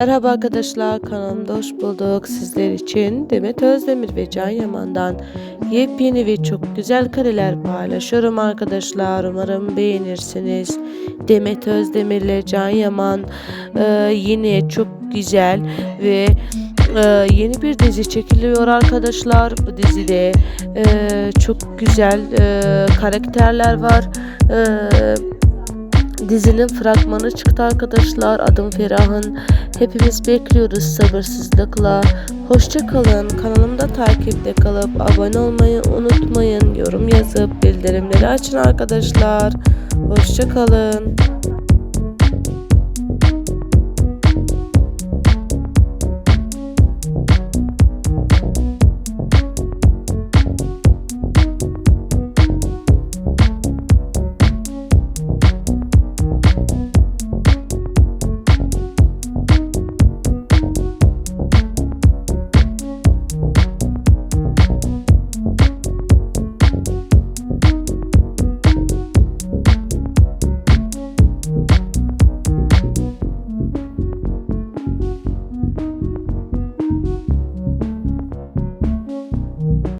Merhaba arkadaşlar kanalımda hoş bulduk. Sizler için Demet Özdemir ve Can Yaman'dan yepyeni ve çok güzel kareler paylaşıyorum arkadaşlar. Umarım beğenirsiniz. Demet Özdemir ile Can Yaman e, yine çok güzel ve e, yeni bir dizi çekiliyor arkadaşlar. Bu dizide e, çok güzel e, karakterler var. E, Dizinin fragmanı çıktı arkadaşlar. Adım Ferah'ın. Hepimiz bekliyoruz sabırsızlıkla. Hoşça kalın. Kanalımda takipte kalıp abone olmayı unutmayın. Yorum yazıp bildirimleri açın arkadaşlar. Hoşça kalın.